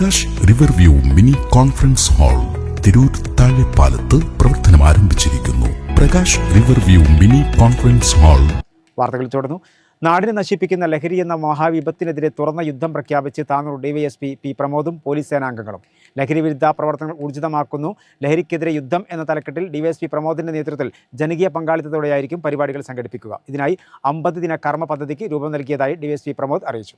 Prakash river view mini conference hall Tirur താഴെപ്പാലത്ത് പ്രവർത്തനം ആരംഭിച്ചിരിക്കുന്നു. Prakash river view mini conference hall. വാർത്തകൾ തുടർന്നു. നാടിനെ നശിപ്പിക്കുന്ന ലഹരി എന്ന മഹാവിപത്തിനെതിരെ തുറന്ന യുദ്ധം പ്രഖ്യാപിച്ച് താനൂർ ഡിവൈഎസ്പി പി പ്രമോദും പോലീസ് സേനാംഗങ്ങളും. ലഹരി വിരുദ്ധ പ്രവർത്തനങ്ങൾ ഊർജിതമാക്കുന്നു. ലഹരിക്കെതിരെ യുദ്ധം എന്ന തലക്കെട്ടിൽ ഡിവൈഎസ്പി പ്രമോദിന്റെ നേതൃത്വത്തിൽ ജനകീയ പങ്കാളിത്തത്തോടെയായിരിക്കും പരിപാടികൾ സംഘടിപ്പിക്കുക. ഇതിനായി അമ്പത് ദിന കർമ്മ പദ്ധതിക്ക് രൂപം നൽകിയതായി ഡിവൈഎസ്പി പ്രമോദ് അറിയിച്ചു.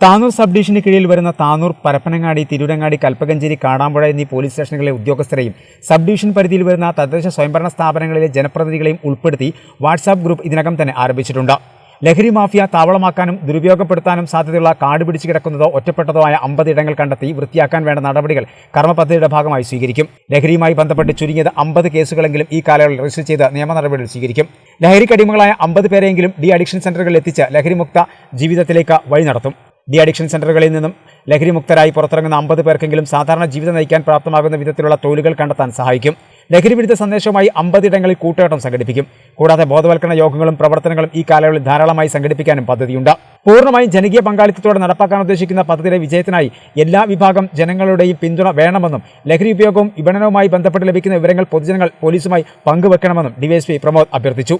താനൂർ സബ് ഡിവിഷന് കീഴിൽ വരുന്ന താനൂർ പരപ്പനങ്ങാടി തിരൂരങ്ങാടി കൽപ്പകഞ്ചേരി കാടാമ്പുഴ എന്നീ പോലീസ് സ്റ്റേഷനുകളിലെ ഉദ്യോഗസ്ഥരെയും സബ് ഡിവിഷൻ പരിധിയിൽ വരുന്ന തദ്ദേശ സ്വയംഭരണ സ്ഥാപനങ്ങളിലെ ജനപ്രതിനിധികളെയും ഉൾപ്പെടുത്തി വാട്സാപ്പ് ഗ്രൂപ്പ് ഇതിനകം തന്നെ ആരംഭിച്ചിട്ടുണ്ട്. ലഹരി മാഫിയ താവളമാക്കാനും ദുരുപയോഗപ്പെടുത്താനും സാധ്യതയുള്ള കാട് പിടിച്ചു കിടക്കുന്നതോ ഒറ്റപ്പെട്ടതോ ആയ അമ്പത് ഇടങ്ങൾ കണ്ടെത്തി വൃത്തിയാക്കാൻ വേണ്ട നടപടികൾ കർമ്മപദ്ധതിയുടെ ഭാഗമായി സ്വീകരിക്കും. ലഹരിയുമായി ബന്ധപ്പെട്ട് ചുരുങ്ങിയത് അമ്പത് കേസുകളെങ്കിലും ഈ കാലയളവിൽ രജിസ്റ്റർ ചെയ്ത് നിയമ നടപടികൾ സ്വീകരിക്കും. ലഹരിക്കടിമകളായ അമ്പത് പേരെങ്കിലും ഡി അഡിക്ഷൻ സെന്ററുകളിൽ എത്തിച്ച് ലഹരിമുക്ത ജീവിതത്തിലേക്ക് വഴി നടത്തും ഡി അഡിക്ഷൻ സെന്ററുകളിൽ നിന്നും ലഹരിമുക്തരായി പുറത്തിറങ്ങുന്ന അമ്പത് പേർക്കെങ്കിലും സാധാരണ ജീവിതം നയിക്കാൻ പ്രാപ്തമാകുന്ന വിധത്തിലുള്ള തൊഴിലുകൾ കണ്ടെത്താൻ സഹായിക്കും. ലഹരി വിരുദ്ധ സന്ദേശവുമായി അമ്പതിടങ്ങളിൽ കൂട്ടുകെട്ടം സംഘടിപ്പിക്കും. കൂടാതെ ബോധവൽക്കരണ യോഗങ്ങളും പ്രവർത്തനങ്ങളും ഈ കാലയളവിൽ ധാരാളമായി സംഘടിപ്പിക്കാനും പദ്ധതിയുണ്ട്. പൂർണമായും ജനകീയ പങ്കാളിത്തത്തോടെ നടപ്പാക്കാൻ ഉദ്ദേശിക്കുന്ന പദ്ധതിയുടെ വിജയത്തിനായി എല്ലാ വിഭാഗം ജനങ്ങളുടെയും പിന്തുണ വേണമെന്നും ലഹരി ഉപയോഗവും വിപണനവുമായി ബന്ധപ്പെട്ട് ലഭിക്കുന്ന വിവരങ്ങൾ പൊതുജനങ്ങൾ പോലീസുമായി പങ്കുവെക്കണമെന്നും ഡിവൈഎസ്പി പ്രമോദ് അഭ്യർത്ഥിച്ചു.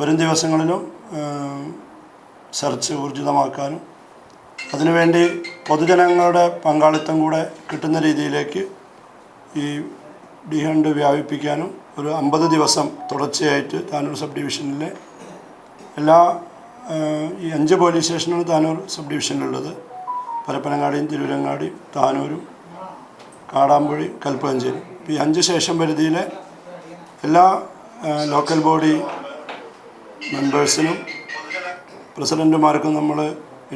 വരും ദിവസങ്ങളിലും സെർച്ച് ഊർജിതമാക്കാനും അതിനുവേണ്ടി പൊതുജനങ്ങളുടെ പങ്കാളിത്തം കൂടെ കിട്ടുന്ന രീതിയിലേക്ക് ഈ ഡി ഹണ്ട് വ്യാപിപ്പിക്കാനും ഒരു അമ്പത് ദിവസം തുടർച്ചയായിട്ട് താനൂർ സബ് ഡിവിഷനിലെ എല്ലാ ഈ അഞ്ച് പോലീസ് സ്റ്റേഷനാണ് താനൂർ സബ് ഡിവിഷനിലുള്ളത്. പരപ്പനങ്ങാടിയും തിരൂരങ്ങാടിയും താനൂരും കാടാമ്പുഴി കൽപ്പകഞ്ചേരി. ഈ അഞ്ച് സ്റ്റേഷൻ പരിധിയിലെ എല്ലാ ലോക്കൽ ബോഡി മെമ്പേഴ്സിനും പ്രസിഡന്റുമാർക്കും നമ്മൾ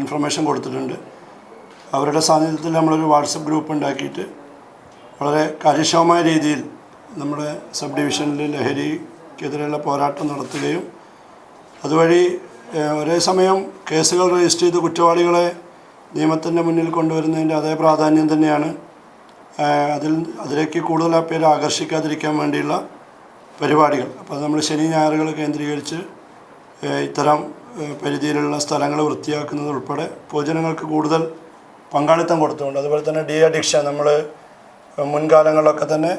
ഇൻഫർമേഷൻ കൊടുത്തിട്ടുണ്ട്. അവരുടെ സാന്നിധ്യത്തിൽ നമ്മളൊരു വാട്സപ്പ് ഗ്രൂപ്പ് ഉണ്ടാക്കിയിട്ട് വളരെ കാര്യക്ഷമമായ രീതിയിൽ നമ്മുടെ സബ് ഡിവിഷനിൽ ലഹരിക്കെതിരെയുള്ള പോരാട്ടം നടത്തുകയും അതുവഴി ഒരേ സമയം കേസുകൾ രജിസ്റ്റർ ചെയ്ത് കുറ്റവാളികളെ നിയമത്തിന്റെ മുന്നിൽ കൊണ്ടുവരുന്നതിന്റെ അതേ പ്രാധാന്യം തന്നെയാണ് അതിൽ അതിലേക്ക് കൂടുതൽ പേര് ആകർഷിക്കാതിരിക്കാൻ വേണ്ടിയുള്ള പരിപാടികൾ. അപ്പോൾ നമ്മൾ ശനി ഞായറുകൾ കേന്ദ്രീകരിച്ച് ഇത്തരം പരിധിയിലുള്ള സ്ഥലങ്ങൾ വൃത്തിയാക്കുന്നത് ഉൾപ്പെടെ പൊതുജനങ്ങൾക്ക് കൂടുതൽ പങ്കാളിത്തം കൊടുത്തുകൊണ്ട് അതുപോലെ തന്നെ ഡി അഡിക്ഷൻ നമ്മൾ മുൻകാലങ്ങളിലൊക്കെ തന്നെ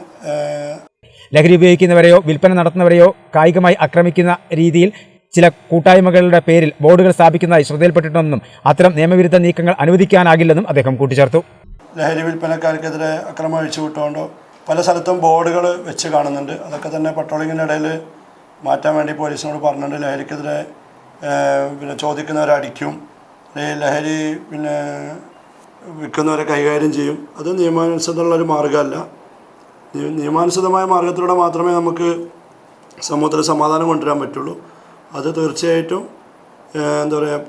ലഹരി ഉപയോഗിക്കുന്നവരെയോ വിൽപ്പന നടത്തുന്നവരെയോ കായികമായി ആക്രമിക്കുന്ന രീതിയിൽ ചില കൂട്ടായ്മകളുടെ പേരിൽ ബോർഡുകൾ സ്ഥാപിക്കുന്നതായി ശ്രദ്ധയിൽപ്പെട്ടിട്ടുണ്ടെന്നും അത്തരം നിയമവിരുദ്ധ നീക്കങ്ങൾ അനുവദിക്കാനാകില്ലെന്നും അദ്ദേഹം കൂട്ടിച്ചേർത്തു. ലഹരി വിൽപ്പനക്കാർക്കെതിരെ അക്രമം അഴിച്ചുവിട്ടുകൊണ്ടോ പല സ്ഥലത്തും ബോർഡുകൾ വെച്ച് കാണുന്നുണ്ട്. അതൊക്കെ തന്നെ പട്രോളിങ്ങിന്റെ ഇടയിൽ മാറ്റാൻ വേണ്ടി പോലീസിനോട് പറഞ്ഞിട്ടുണ്ട്. ലഹരിക്കെതിരെ പിന്നെ ചോദിക്കുന്നവരെ അടിക്കും അല്ലെങ്കിൽ ലഹരി പിന്നെ വിൽക്കുന്നവരെ കൈകാര്യം ചെയ്യും. അത് നിയമാനുസൃതമുള്ള ഒരു മാർഗമല്ല. നിയ- നിയമാനുസൃതമായ മാർഗത്തിലൂടെ മാത്രമേ നമുക്ക് സമൂഹത്തിൽ സമാധാനം കൊണ്ടുവരാൻ പറ്റുള്ളൂ. അത് തീർച്ചയായിട്ടും എന്താ പറയുക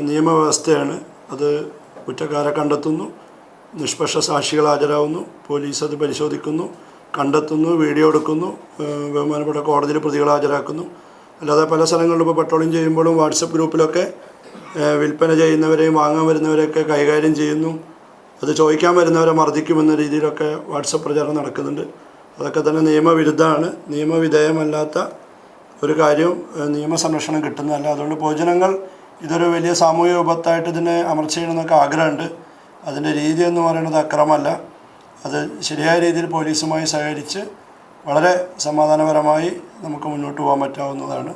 നിയമവ്യവസ്ഥയാണ്. അത് കുറ്റക്കാരെ കണ്ടെത്തുന്നു നിഷ്പക്ഷ സാക്ഷികൾ ഹാജരാകുന്നു പോലീസ് അത് പരിശോധിക്കുന്നു കണ്ടെത്തുന്നു വീഡിയോ എടുക്കുന്നു ബഹുമാനപ്പെട്ട കോടതിയിൽ പ്രതികൾ ഹാജരാക്കുന്നു. അല്ലാതെ പല സ്ഥലങ്ങളിലും ഇപ്പോൾ പെട്രോളിങ് ചെയ്യുമ്പോഴും വാട്സപ്പ് ഗ്രൂപ്പിലൊക്കെ വിൽപ്പന ചെയ്യുന്നവരെയും വാങ്ങാൻ വരുന്നവരെയൊക്കെ കൈകാര്യം ചെയ്യുന്നു. അത് ചോദിക്കാൻ വരുന്നവരെ മർദ്ദിക്കുമെന്ന രീതിയിലൊക്കെ വാട്സപ്പ് പ്രചാരണം നടക്കുന്നുണ്ട്. അതൊക്കെ തന്നെ നിയമവിരുദ്ധമാണ്. നിയമവിധേയമല്ലാത്ത ഒരു കാര്യവും നിയമസംരക്ഷണം കിട്ടുന്നതല്ല. അതുകൊണ്ട് പൊതുജനങ്ങൾ ഇതൊരു വലിയ സാമൂഹിക വിപത്തായിട്ട് ഇതിനെ അമർച്ച ചെയ്യണമെന്നൊക്കെ ആഗ്രഹമുണ്ട്. അതിന്റെ രീതി എന്ന് പറയുന്നത് അക്രമമല്ല. അത് ശരിയായ രീതിയിൽ പോലീസുമായി സഹകരിച്ച് വളരെ സമാധാനപരമായി നമുക്ക് മുന്നോട്ട് പോകാൻ പറ്റാവുന്നതാണ്.